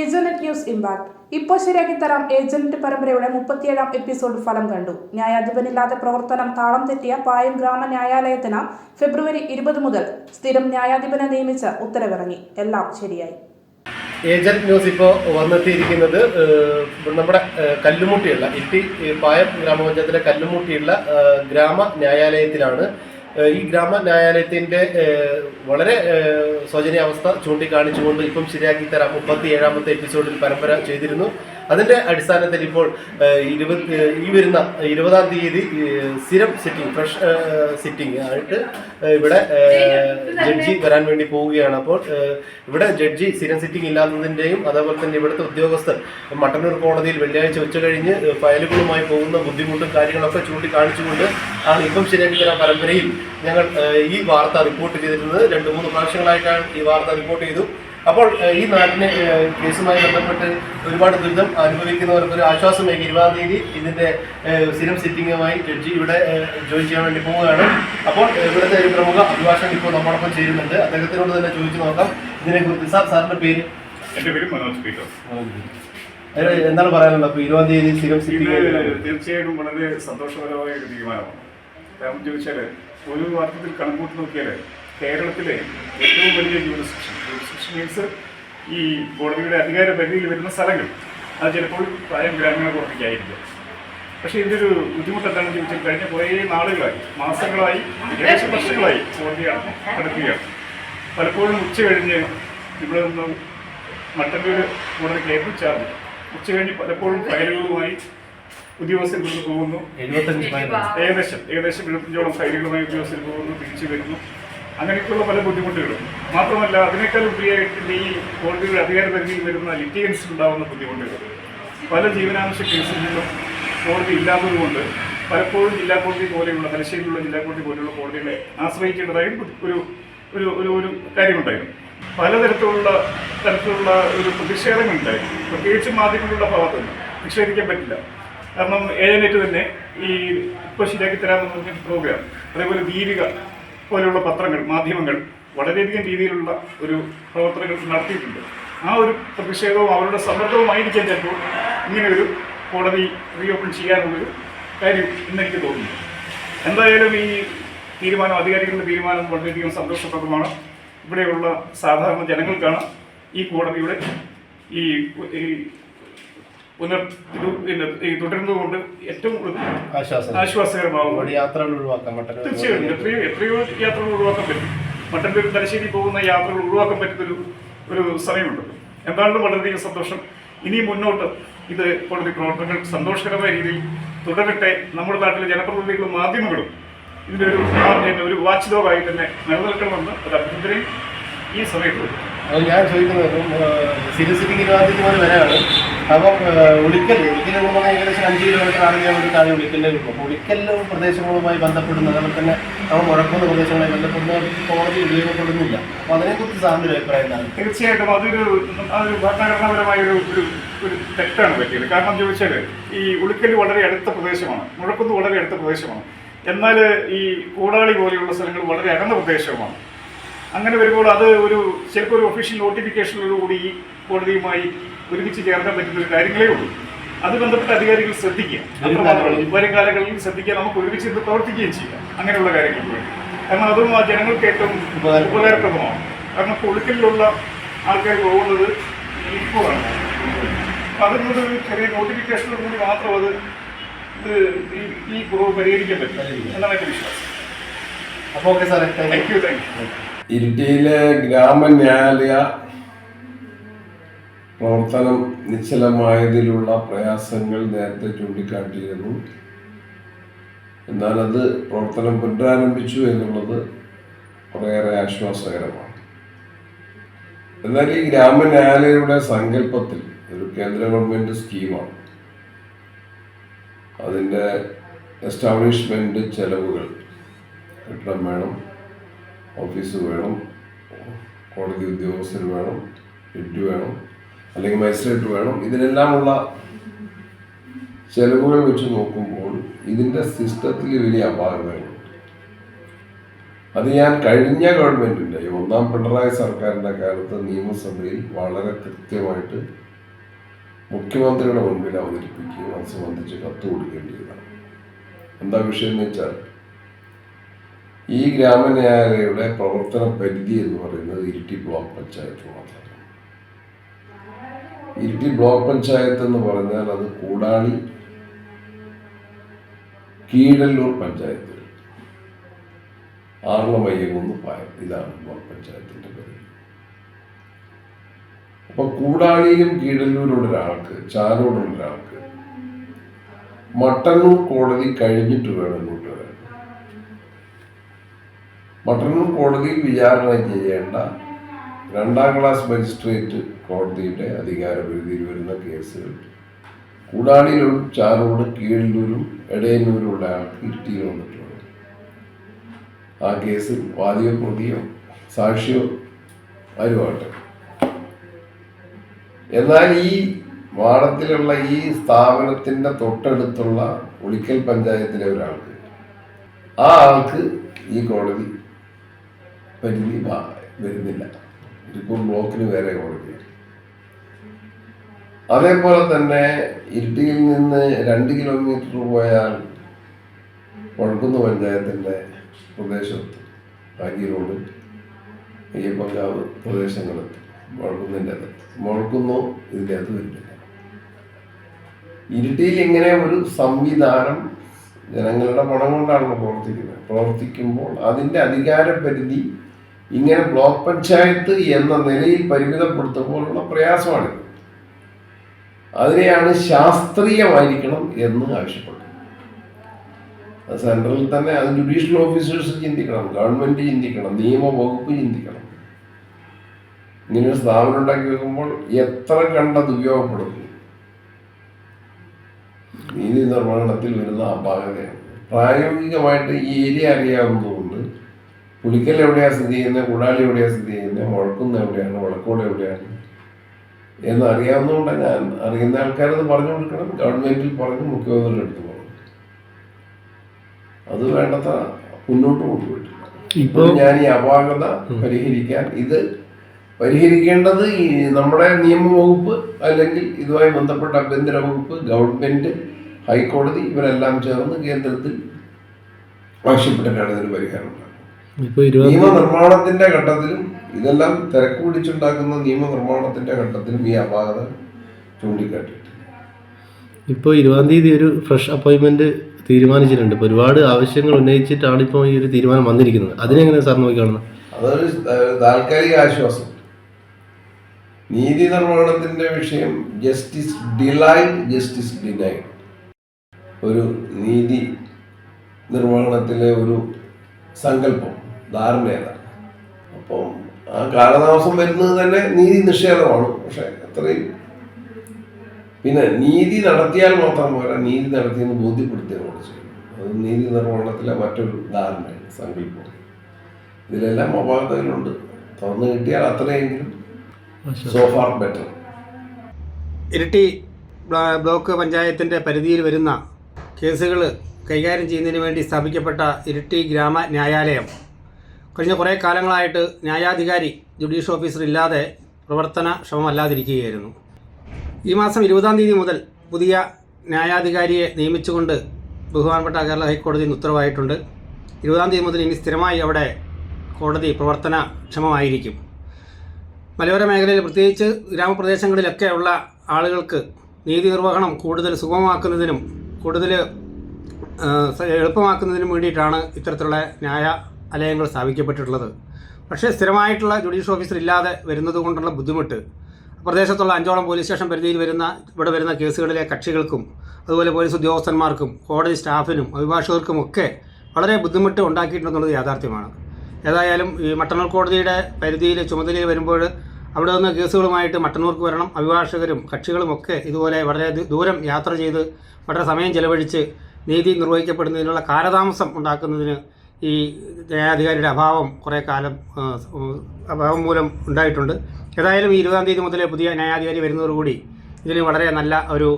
Agent news impact. ഇപ്പോൾ ശരിയാക്കി തരാം ഏജന്റ് പരമ്പരയുടെ മുപ്പത്തിയേഴാം എപ്പിസോഡ് ഫലം കണ്ടു. ന്യായാധിപനില്ലാതെ പ്രവർത്തനം താളം തെറ്റിയ പായം ഗ്രാമ ന്യായാലയത്തിന് ഫെബ്രുവരി ഇരുപത് മുതൽ സ്ഥിരം ന്യായാധിപനെ നിയമിച്ച് ഉത്തരവിറങ്ങി. എല്ലാം ശരിയായി. ഏജന്റ് ന്യൂസ് ഇപ്പോൾ വന്നെത്തിയിരിക്കുന്നത് നമ്മുടെ കല്ലുമുട്ടിയുള്ള ഇട്ടി പായം ഗ്രാമപഞ്ചായത്തിലെ കല്ലുമുട്ടിയുള്ള ഗ്രാമ ന്യായാലയത്തിലാണ്. ഈ ഗ്രാമ ന്യായാലയത്തിന്റെ വളരെ ശോചനീയാവസ്ഥ ചൂണ്ടിക്കാണിച്ചുകൊണ്ട് ഇപ്പം ശരിയാക്കി തരാം മുപ്പത്തി ഏഴാമത്തെ എപ്പിസോഡിൽ പരമ്പര ചെയ്തിരുന്നു. അതിന്റെ അടിസ്ഥാനത്തിൽ ഇപ്പോൾ ഏഹ്, ഇരുപത് ഏഹ്, ഈ വരുന്ന ഇരുപതാം തീയതി സ്ഥിരം സിറ്റിംഗ് ഫ്രഷ് സിറ്റിംഗ് ആയിട്ട് ഇവിടെ ജഡ്ജി വരാൻ വേണ്ടി പോവുകയാണ്. അപ്പോൾ ഇവിടെ ജഡ്ജി സ്ഥിരം സിറ്റിംഗ് ഇല്ലാത്തതിന്റെയും അതേപോലെ തന്നെ ഇവിടുത്തെ ഉദ്യോഗസ്ഥർ മട്ടന്നൂർ കോടതിയിൽ വെള്ളിയാഴ്ച ഉച്ച കഴിഞ്ഞ് ഫയലുകളുമായി പോകുന്ന ബുദ്ധിമുട്ടും കാര്യങ്ങളൊക്കെ ചൂണ്ടിക്കാണിച്ചുകൊണ്ട് ആണ് ഇപ്പം ശരിയാക്കി തരാൻ പരമ്പരയിൽ ഞങ്ങൾ ഈ വാർത്ത റിപ്പോർട്ട് ചെയ്തിരുന്നത്. രണ്ട് മൂന്ന് പ്രാവശ്യങ്ങളായിട്ടാണ് ഈ വാർത്ത റിപ്പോർട്ട് ചെയ്തു. അപ്പോൾ ഈ നാട്ടിന് കേസുമായി ബന്ധപ്പെട്ട് ഒരുപാട് ദുരിതം അനുഭവിക്കുന്നവർക്ക് ഒരു ആശ്വാസമേകി ഇരുപതാം തീയതി ഇതിന്റെ സ്ഥിരം സിറ്റിംഗുമായി ജഡ്ജി ഇവിടെ ജോയിൻ ചെയ്യാൻ വേണ്ടി പോവുകയാണ്. അപ്പോൾ ഇവിടുത്തെ ഒരു പ്രമുഖ അഭിഭാഷകൻ ഇപ്പോൾ നമ്മോടൊപ്പം ചേരുന്നുണ്ട്. അദ്ദേഹത്തിനോട് തന്നെ ചോദിച്ചു നോക്കാം. ഇതിനെക്കുറിച്ച് സാർ സാറിന്റെ പേര്? എന്റെ പേര് മനോജ് പീറ്റർ. എന്താണ് പറയാനുള്ളത്? അപ്പോൾ ഇരുപതാം തീയതി സ്ഥിരം സിറ്റിംഗ് തീർച്ചയായിട്ടും വളരെ സന്തോഷകരമായ ഒരു തീരുമാനമാണ്. കാരണം ചോദിച്ചാൽ ഒരു വർഷത്തിൽ കണക്കൂട്ടി നോക്കിയാൽ കേരളത്തിലെ ഏറ്റവും വലിയ ജൂറിസ്ഡിക്ഷൻ ജൂറിസ്ഡിക്ഷൻ മീൻസ് ഈ കോടതിയുടെ അധികാര പരിധിയിൽ വരുന്ന സ്ഥലങ്ങൾ. അത് ചിലപ്പോൾ പ്രായം ഗ്രാമീണ കോടതിക്കായിരിക്കും പക്ഷേ ഇതിന്റെ ഒരു ബുദ്ധിമുട്ട് എന്താണെന്ന് ചോദിച്ചാൽ കഴിഞ്ഞ കുറേ നാളുകളായി മാസങ്ങളായി ഏകദേശം വർഷങ്ങളായി കോടതി നടക്കുകയാണ് പലപ്പോഴും ഉച്ച കഴിഞ്ഞ് ഇവിടെ നിന്ന് മട്ടന്നൂർ കോടതിക്ക് ചാർജ്. ഉച്ച കഴിഞ്ഞ് പലപ്പോഴും ഫയലുകളുമായി ഉദ്യോഗസ്ഥർ പോകുന്നു. ഏകദേശം ഏകദേശം എഴുപത്തഞ്ചോളം ഫയലുകളുമായി ഉദ്യോഗസ്ഥർ പോകുന്നു തിരിച്ചു വരുന്നു. അങ്ങനെയൊക്കെയുള്ള പല ബുദ്ധിമുട്ടുകളും. മാത്രമല്ല അതിനേക്കാൾ ഉപരിയായിട്ട് ഈ കോടതിയുടെ അധികാര പരിധിയിൽ വരുന്ന ലിറ്റിയൻസ് ഉണ്ടാകുന്ന ബുദ്ധിമുട്ടുകൾ. പല ജീവനാംശ കേസുകളിലും കോടതി ഇല്ലാത്തതുകൊണ്ട് പലപ്പോഴും ജില്ലാ കോടതി പോലെയുള്ള തലശ്ശേരിയിലുള്ള ജില്ലാ കോടതി പോലെയുള്ള കോടതികളെ ആശ്രയിക്കേണ്ടതായ ഒരു ഒരു ഒരു ഒരു കാര്യമുണ്ടായിരുന്നു. പലതരത്തിലുള്ള തരത്തിലുള്ള ഒരു പ്രതിഷേധങ്ങളുണ്ടായിരുന്നു പ്രത്യേകിച്ച് മാധ്യമങ്ങളുടെ ഭാഗത്ത് നിന്ന് നിഷേധിക്കാൻ പറ്റില്ല. കാരണം ഏജനറ്റ് തന്നെ ഈ ഇപ്പോൾ ശരിയാക്കി തരാമെന്ന് പറഞ്ഞ പ്രോഗ്രാം അതേപോലെ ദീപിക പോലെയുള്ള പത്രങ്ങൾ മാധ്യമങ്ങൾ വളരെയധികം രീതിയിലുള്ള ഒരു പ്രവർത്തനങ്ങൾ നടത്തിയിട്ടുണ്ട്. ആ ഒരു പ്രതിഷേധവും അവരുടെ സമ്മർദ്ദവുമായിരിക്കാം ചിലപ്പോൾ ഇങ്ങനെ ഒരു കോടതി റീഓപ്പൺ ചെയ്യാനുള്ളൊരു കാര്യം എന്നെനിക്ക് തോന്നുന്നു. എന്തായാലും ഈ തീരുമാനം അധികാരികളുടെ തീരുമാനം വളരെയധികം സന്തോഷപ്രദമാണ്. ഇവിടെയുള്ള സാധാരണ ജനങ്ങൾക്കാണ് ഈ കോടതിയുടെ ഈ ഈ പുനർ പിന്നെ തുടരുന്നതുകൊണ്ട് ഏറ്റവും ആശ്വാസം. ആശ്വാസകരമാകും യാത്രകൾ ഒഴിവാക്കാം തീർച്ചയായും. എത്രയോ എത്രയോ യാത്രകൾ ഒഴിവാക്കാൻ പറ്റും. മട്ടന്നൂർ തലശ്ശേരി പോകുന്ന യാത്രകൾ ഒഴിവാക്കാൻ പറ്റുന്നൊരു ഒരു സമയമുണ്ട്. എന്താണെന്ന് വളരെയധികം സന്തോഷം. ഇനി മുന്നോട്ട് ഇത് കോടതി പ്രവർത്തനങ്ങൾ സന്തോഷകരമായ രീതിയിൽ തുടരട്ടെ. നമ്മുടെ നാട്ടിലെ ജനപ്രതിനിധികളും മാധ്യമങ്ങളും ഇതിന്റെ ഒരു ഒരു വാച്ച് ഡോഗായി തന്നെ നിലനിൽക്കണമെന്ന് ഒരു അഭ്യന്തരയും ഈ സമയത്ത്. ഞാൻ ചോദിക്കുന്നത് ഇപ്പം സിറ്റി സിറ്റിക്ക് ഇരുപതാം തീയതി മുതൽ വരെയാണ് അപ്പം ഉളിക്കൽ ഉളിക്കൽ പറഞ്ഞാൽ ഏകദേശം അഞ്ച് കിലോമീറ്റർ ആറ് കിലോമീറ്റർ താഴെ ഉളിക്കലിലെ അപ്പോൾ ഉളിക്കൽ പ്രദേശങ്ങളുമായി ബന്ധപ്പെടുന്ന അതുപോലെ തന്നെ നമ്മൾ മുഴക്കുന്ന പ്രദേശങ്ങളെ ബന്ധപ്പെടുന്ന കോടതി ഉപയോഗപ്പെടുന്നില്ല. അപ്പോൾ അതിനെക്കുറിച്ച് സാറിന്റെ ഒരു അഭിപ്രായം എന്താണ്? തീർച്ചയായിട്ടും അതൊരു അതൊരു ഭരണഘടനാപരമായ ഒരു ഒരു ഒരു തെറ്റാണ് പറ്റിയത്. കാരണം ചോദിച്ചാൽ ഈ ഉളിക്കൽ വളരെ അടുത്ത പ്രദേശമാണ് മുഴക്കുന്ന് വളരെ അടുത്ത പ്രദേശമാണ്. എന്നാൽ ഈ കൂടാളി പോലെയുള്ള സ്ഥലങ്ങൾ വളരെ അകന്ന പ്രദേശവുമാണ് അങ്ങനെ വരുമ്പോൾ അത് ഒരു ചിലപ്പോൾ ഒരു ഒഫീഷ്യൽ നോട്ടിഫിക്കേഷനോടുകൂടി ഈ കോടതിയുമായി ഒരുമിച്ച് ചേർക്കാൻ പറ്റുന്ന ഒരു കാര്യങ്ങളേ ഉള്ളൂ. അത് ബന്ധപ്പെട്ട അധികാരികൾ ശ്രദ്ധിക്കുക. വരും കാലങ്ങളിൽ. ശ്രദ്ധിക്കുക നമുക്ക് ഒരുമിച്ച് ഇത് പ്രവർത്തിക്കുകയും ചെയ്യാം. അങ്ങനെയുള്ള കാര്യങ്ങൾക്ക് വേണ്ടി കാരണം അതും ആ ജനങ്ങൾക്ക് ഏറ്റവും ഉപകാരം. ഉപകാരപ്രദമാണ്. കാരണം ഒഴുക്കിലുള്ള ആൾക്കാർ പോകുന്നത് ഇപ്പോഴാണ്. അപ്പം ഒരു ചെറിയ നോട്ടിഫിക്കേഷനോട് കൂടി മാത്രം അത് ഇത് ഈ ഈ കുറവ് പരിഹരിക്കാൻ പറ്റും എന്നാണ് എന്റെ വിശ്വാസം. അപ്പോൾ ഓക്കെ സാറേ. താങ്ക് യു താങ്ക് യു ഇരിട്ടിയിലെ ഗ്രാമന്യായാലയ പ്രവർത്തനം നിശ്ചലമായതിലുള്ള പ്രയാസങ്ങൾ നേരത്തെ ചൂണ്ടിക്കാട്ടിയിരുന്നു. എന്നാൽ അത് പ്രവർത്തനം പുനരാരംഭിച്ചു എന്നുള്ളത് കുറേയേറെ ആശ്വാസകരമാണ്. എന്നാൽ ഈ ഗ്രാമന്യായാലയുടെ സങ്കല്പത്തിൽ ഒരു കേന്ദ്ര ഗവൺമെന്റ് സ്കീമാണ്. അതിന്റെ എസ്റ്റാബ്ലിഷ്മെന്റ് ചെലവുകൾ കെട്ടിടം വേണം. ഓഫീസ് വേണം കോടതി ഉദ്യോഗസ്ഥർ വേണം ഹെഡ് വേണം അല്ലെങ്കിൽ മജിസ്ട്രേറ്റ് വേണം. ഇതിനെല്ലാമുള്ള ചെലവുകൾ വെച്ച് നോക്കുമ്പോൾ ഇതിന്റെ സിസ്റ്റത്തിൽ വലിയ അപാകമായിട്ടുണ്ട് അത് ഞാൻ കഴിഞ്ഞ ഗവൺമെന്റിന്റെ ഒന്നാം പിണറായി സർക്കാരിന്റെ കാലത്ത് നിയമസഭയിൽ വളരെ കൃത്യമായിട്ട് മുഖ്യമന്ത്രിയുടെ മുൻപിൽ അവതരിപ്പിക്കുകയും അത് സംബന്ധിച്ച് കത്ത് കൊടുക്കുകയും ചെയ്തതാണ്. എന്താ വിഷയം എന്ന് വെച്ചാൽ ഈ ഗ്രാമന്യായാലയുടെ പ്രവർത്തന പരിധി എന്ന് പറയുന്നത് ഇരിട്ടി ബ്ലോക്ക് പഞ്ചായത്ത് മാത്രമാണ് ഇരിട്ടി ബ്ലോക്ക് പഞ്ചായത്ത് എന്ന് പറഞ്ഞാൽ അത് കൂടാളി കീഴല്ലൂർ പഞ്ചായത്ത്. ആർളമയ്യകുന്ന് പായം. ഇതാണ് ബ്ലോക്ക് പഞ്ചായത്തിന്റെ പരിധി അപ്പൊ കൂടാളിയിലും കീഴല്ലൂരുള്ള ഒരാൾക്ക് ചാലോടുള്ള ഒരാൾക്ക് മട്ടന്നൂർ കോടതി കഴിഞ്ഞിട്ട് വേണം ഇങ്ങോട്ട് മട്ടന്നൂർ കോടതിയിൽ വിചാരണ ചെയ്യേണ്ട രണ്ടാം ക്ലാസ് മജിസ്ട്രേറ്റ് കോടതിയുടെ അധികാരപരിധിയിൽ വരുന്ന കേസുകൾ. കൂടാളിയിലും ചാറോട് കീഴിലൂരും എടയന്നൂരുള്ള ആൾ ആൾക്ക് ഇരുട്ടിയിൽ വന്നിട്ടുണ്ട് ആ കേസിൽ വാദിയോ പ്രതിയോ സാക്ഷിയോ ആരുമാട്ടെ എന്നാൽ ഈ വാടത്തിലുള്ള ഈ സ്ഥാപനത്തിന്റെ തൊട്ടടുത്തുള്ള ഉളിക്കൽ പഞ്ചായത്തിലെ ഒരാൾക്ക് ആ ആൾക്ക് ഈ കോടതി പരിധി വരുന്നില്ല. ഇരിക്കൂർ ബ്ലോക്കിന് വേറെ കോടതി. അതേപോലെ തന്നെ ഇരിട്ടിയിൽ നിന്ന് രണ്ട് കിലോമീറ്റർ പോയാൽ വഴക്കുന്ന് പഞ്ചായത്തിന്റെ പ്രദേശത്ത് ആഗി റോഡ് അയ്യപ്പങ്കാവ് പ്രദേശങ്ങളിൽ മുഴക്കുന്നതിന്റെ അകത്ത്. മുഴക്കുന്നു ഇതിന്റെ അകത്ത് വരുന്നില്ല. ഇരുട്ടിയിൽ ഇങ്ങനെ ഒരു സംവിധാനം ജനങ്ങളുടെ പണം കൊണ്ടാണ് പ്രവർത്തിക്കുന്നത്. പ്രവർത്തിക്കുമ്പോൾ അതിന്റെ അധികാര പരിധി ഇങ്ങനെ ബ്ലോക്ക് പഞ്ചായത്ത് എന്ന നിലയിൽ പരിമിതപ്പെടുത്തുമ്പോഴുള്ള പ്രയാസമാണ്. അതിനെയാണ് ശാസ്ത്രീയമായിരിക്കണം എന്ന് ആവശ്യപ്പെട്ടു. സെൻട്രലിൽ തന്നെ അത് ജുഡീഷ്യൽ ഓഫീസേഴ്സ് ചിന്തിക്കണം ഗവൺമെന്റ് ചിന്തിക്കണം നിയമവകുപ്പ് ചിന്തിക്കണം. ഇങ്ങനെ ഒരു സ്ഥാപനം ഉണ്ടാക്കി വെക്കുമ്പോൾ എത്ര കണ്ടത് ഉപയോഗപ്പെടുന്നു? നീതി നിർവഹണത്തിൽ വരുന്ന അപാകതയാണ്. പ്രായോഗികമായിട്ട് ഈ ഏരിയ അറിയാവുന്നതുകൊണ്ട്. പുലിക്കൽ എവിടെയാണ് സ്ഥിതി ചെയ്യുന്നത് കുടാലി എവിടെയാണ് സ്ഥിതി ചെയ്യുന്നത് മുഴക്കുന്ന എവിടെയാണ്? വളക്കോട് എവിടെയാണ്? എന്ന് അറിയാവുന്നതുകൊണ്ട് ഞാൻ അറിയുന്ന ആൾക്കാരത് പറഞ്ഞു കൊടുക്കണം. ഗവൺമെന്റിൽ പറഞ്ഞു മുഖ്യമന്ത്രിയുടെ അടുത്ത് പറഞ്ഞു. അത് വേണ്ടത്ര മുന്നോട്ട് കൊണ്ടുപോയിട്ടില്ല. ഇപ്പോൾ ഞാൻ ഈ അപാകത പരിഹരിക്കാൻ ഇത് പരിഹരിക്കേണ്ടത് ഈ നമ്മുടെ നിയമവകുപ്പ് അല്ലെങ്കിൽ ഇതുമായി ബന്ധപ്പെട്ട ആഭ്യന്തര വകുപ്പ് ഗവൺമെന്റ് ഹൈക്കോടതി ഇവരെല്ലാം ചേർന്ന് കേന്ദ്രത്തിൽ ആവശ്യപ്പെട്ടിട്ടാണ് ഇതിന് പരിഹാരം ഇപ്പൊ നിയമനിർമ്മാണത്തിന്റെ ഘട്ടത്തിലും ഇതെല്ലാം തിരക്ക് പിടിച്ചുണ്ടാക്കുന്ന നിയമനിർമ്മാണത്തിന്റെ ഘട്ടത്തിലും ഈ അപാകത ചൂണ്ടിക്കാട്ടിയിട്ടുണ്ട്. ഇപ്പോൾ ഇരുപതാം തീയതി ഒരു ഫ്രഷ് അപ്പോയിൻമെന്റ് തീരുമാനിച്ചിട്ടുണ്ട്. ഇപ്പോൾ ഒരുപാട് ആവശ്യങ്ങൾ ഉന്നയിച്ചിട്ടാണ് ഇപ്പോൾ ഈ ഒരു തീരുമാനം വന്നിരിക്കുന്നത്. അതിനെങ്ങനെ സാർ നോക്കിക്കാണുന്നത് അതൊരു താൽക്കാലിക ആശ്വാസം. നീതി നിർമ്മാണത്തിന്റെ വിഷയം ജസ്റ്റിസ് ഡിലൈഡ് ജസ്റ്റിസ് ഡിനൈഡ് ഒരു നീതി നിർമ്മാണത്തിലെ ഒരു സങ്കല്പം. ധാരണയാണ്. അപ്പം ആ കാലതാമസം വരുന്നത് തന്നെ നീതി നിഷേധമാണ്. പക്ഷെ അത്രയും പിന്നെ നീതി നടത്തിയാൽ മാത്രം പോരാ. നീതി നടത്തിയെന്ന് ബോധ്യപ്പെടുത്തുകയാണ് ചെയ്യും അത് നീതി നിർവഹണത്തിലെ മറ്റൊരു ധാരണയാണ് സങ്കല്പം. ഇതിലെല്ലാം അപാകതകളുണ്ട്. തുറന്നു കിട്ടിയാൽ അത്രയെങ്കിലും so far better Iritty block പഞ്ചായത്തിന്റെ പരിധിയിൽ വരുന്ന കേസുകൾ കൈകാര്യം ചെയ്യുന്നതിന് വേണ്ടി സ്ഥാപിക്കപ്പെട്ട ഇരിട്ടി ഗ്രാമ ന്യായാലയം കഴിഞ്ഞ കുറേ കാലങ്ങളായിട്ട് ന്യായാധികാരി ജുഡീഷ്യൽ ഓഫീസർ ഇല്ലാതെ പ്രവർത്തനക്ഷമമല്ലാതിരിക്കുകയായിരുന്നു ഈ മാസം ഇരുപതാം തീയതി മുതൽ പുതിയ ന്യായാധികാരിയെ നിയമിച്ചുകൊണ്ട് ബഹുമാനപ്പെട്ട കേരള ഹൈക്കോടതി ഉത്തരവായിട്ടുണ്ട്. ഇരുപതാം തീയതി മുതൽ ഇനി സ്ഥിരമായി അവിടെ കോടതി പ്രവർത്തനക്ഷമമായിരിക്കും മലയോര മേഖലയിൽ പ്രത്യേകിച്ച് ഗ്രാമപ്രദേശങ്ങളിലൊക്കെ ഉള്ള ആളുകൾക്ക് നീതി നിർവഹണം കൂടുതൽ സുഗമമാക്കുന്നതിനും കൂടുതൽ എളുപ്പമാക്കുന്നതിനും വേണ്ടിയിട്ടാണ് ഇത്തരത്തിലുള്ള ന്യായാലയങ്ങൾ സ്ഥാപിക്കപ്പെട്ടിട്ടുള്ളത്. പക്ഷേ സ്ഥിരമായിട്ടുള്ള ജുഡീഷ്യൽ ഓഫീസർ ഇല്ലാതെ വരുന്നത് കൊണ്ടുള്ള ബുദ്ധിമുട്ട് പ്രദേശത്തുള്ള അഞ്ചോളം പോലീസ് സ്റ്റേഷൻ പരിധിയിൽ വരുന്ന ഇവിടെ വരുന്ന കേസുകളിലെ കക്ഷികൾക്കും അതുപോലെ പോലീസ് ഉദ്യോഗസ്ഥന്മാർക്കും കോടതി സ്റ്റാഫിനും അഭിഭാഷകർക്കും ഒക്കെ വളരെ ബുദ്ധിമുട്ട് ഉണ്ടാക്കിയിട്ടുണ്ടെന്നുള്ളത് യാഥാർത്ഥ്യമാണ്. ഏതായാലും ഈ മട്ടന്നൂർ കോടതിയുടെ പരിധിയിൽ ചുമതലയിൽ വരുമ്പോൾ അവിടെ നിന്ന് കേസുകളുമായിട്ട് മട്ടന്നൂർക്ക് വരണം അഭിഭാഷകരും കക്ഷികളും ഒക്കെ ഇതുപോലെ വളരെ ദൂരം യാത്ര ചെയ്ത് വളരെ സമയം ചെലവഴിച്ച് നീതി നിർവഹിക്കപ്പെടുന്നതിനുള്ള കാലതാമസം ഉണ്ടാക്കുന്നതിന് ഈ ന്യായാധികാരിയുടെ അഭാവം കുറേ കാലം അഭാവം മൂലം ഉണ്ടായിട്ടുണ്ട്. ഏതായാലും ഈ ഇരുപതാം തീയതി മുതൽ പുതിയ ന്യായാധികാരി വരുന്നതോടുകൂടി ഇതിന് വളരെ നല്ല ഒരു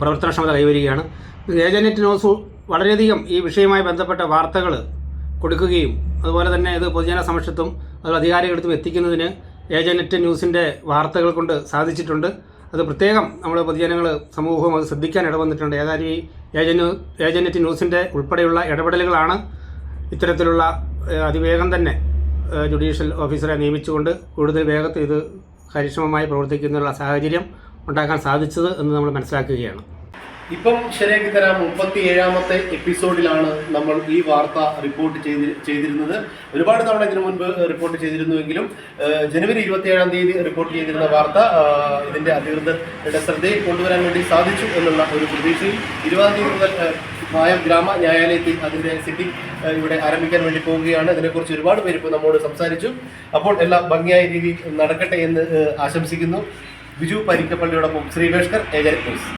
പ്രവർത്തനക്ഷമത കൈവരികയാണ്. ഏജനറ്റ് ന്യൂസ് വളരെയധികം ഈ വിഷയവുമായി ബന്ധപ്പെട്ട വാർത്തകൾ കൊടുക്കുകയും അതുപോലെ തന്നെ ഇത് പൊതുജന സമക്ഷത്തും അതുപോലെ അധികാരികളടുത്തും എത്തിക്കുന്നതിന് ഏജനറ്റ് ന്യൂസിന്റെ വാർത്തകൾ കൊണ്ട് സാധിച്ചിട്ടുണ്ട്. അത് പ്രത്യേകം നമ്മൾ പൊതുജനങ്ങൾ സമൂഹവും അത് ശ്രദ്ധിക്കാൻ ഇടവന്നിട്ടുണ്ട്. ഏതായാലും ഈ ഏജന്റ് ഏജന്റ് ന്യൂസിന്റെ ഉൾപ്പെടെയുള്ള ഇടപെടലുകളാണ് ഇത്തരത്തിലുള്ള അതിവേഗം തന്നെ ജുഡീഷ്യൽ ഓഫീസറെ നിയമിച്ചുകൊണ്ട് കൂടുതൽ വേഗത്തിൽ ഇത് കാര്യക്ഷമമായി പ്രവർത്തിക്കുന്നതിനുള്ള സാഹചര്യം ഉണ്ടാക്കാൻ സാധിച്ചത് എന്ന് നമ്മൾ മനസ്സിലാക്കുകയാണ്. ഇപ്പം ശരിയാക്കി തരാം. മുപ്പത്തി ഏഴാമത്തെ എപ്പിസോഡിലാണ് നമ്മൾ ഈ വാർത്ത റിപ്പോർട്ട് ചെയ്തി ചെയ്തിരുന്നത്. ഒരുപാട് തവണ ഇതിനു മുൻപ് റിപ്പോർട്ട് ചെയ്തിരുന്നുവെങ്കിലും ജനുവരി ഇരുപത്തിയേഴാം തീയതി റിപ്പോർട്ട് ചെയ്തിരുന്ന വാർത്ത ഇതിന്റെ അധികൃതരുടെ ശ്രദ്ധയിൽ കൊണ്ടുവരാൻ വേണ്ടി സാധിച്ചു എന്നുള്ള ഒരു പ്രതീക്ഷയിൽ ഇരുപതാം തീയതി മുതൽ മായം ഗ്രാമ ന്യായാലയത്തിൽ അതിന്റെ സിറ്റിംഗ് ഇവിടെ ആരംഭിക്കാൻ വേണ്ടി പോവുകയാണ്. ഇതിനെക്കുറിച്ച് ഒരുപാട് പേര് ഇപ്പോൾ നമ്മോട് സംസാരിച്ചു. അപ്പോൾ എല്ലാം ഭംഗിയായ രീതിയിൽ നടക്കട്ടെ എന്ന് ആശംസിക്കുന്നു. ബിജു പരിക്കപ്പള്ളിയോടൊപ്പം ഏജന്റ് ന്യൂസ്.